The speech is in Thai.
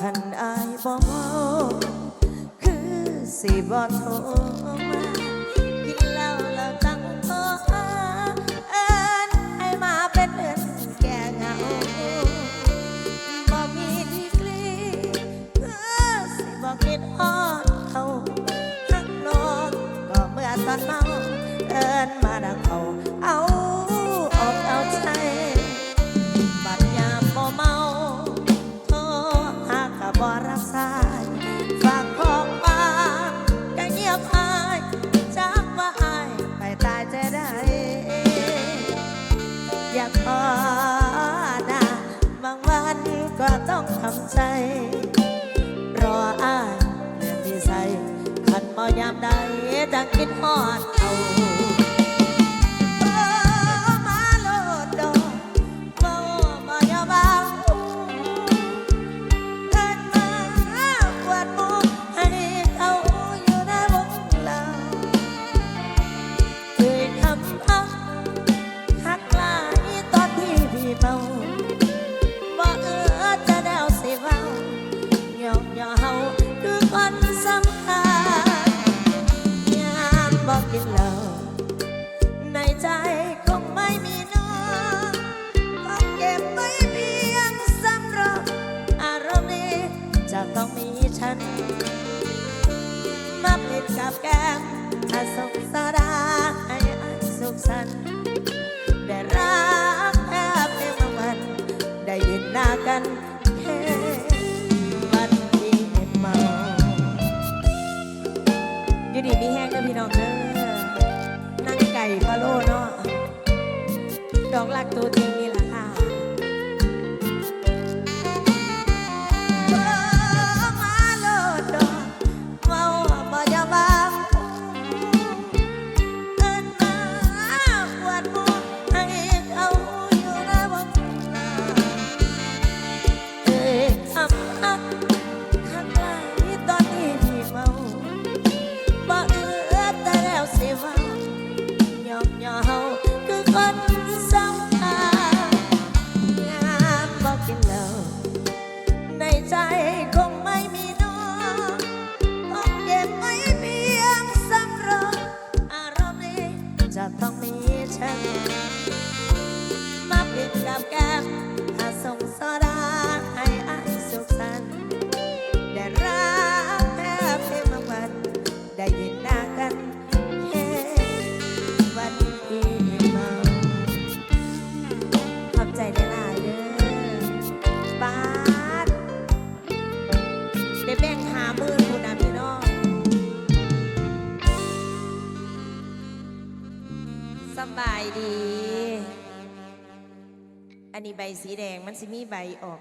คัน สิบ่โทรมากินเหล้าแล้วตั้งโทรหาเอิ้นให้มาเป็นเพื่อนแก่เหงาบ่มีดีกรีคือสิบ่คิดฮอดเขาหักนองก็เมื่อตอนเมาเอิ้นมาดังเอาเอาำใจ รออ้ายเรื่อที่ใส่ขันบ่ยามใดจะคิดฮอดเอา จะต้องมีฉัน มาเผ็ดกับแก้มถ้าสุขสาราให้อายสุขสันได้รักแค่เพียงบางวัน ได้เห็นหน้ากันแค่วันที่เมาอยู่ดีมีแห้งเด้อพี่น้องเด้อนั่งไก่พะโล้เนาะดอกลักตัวจริง สบายดี อันนี้ใบสีแดงมันสิมีใบออก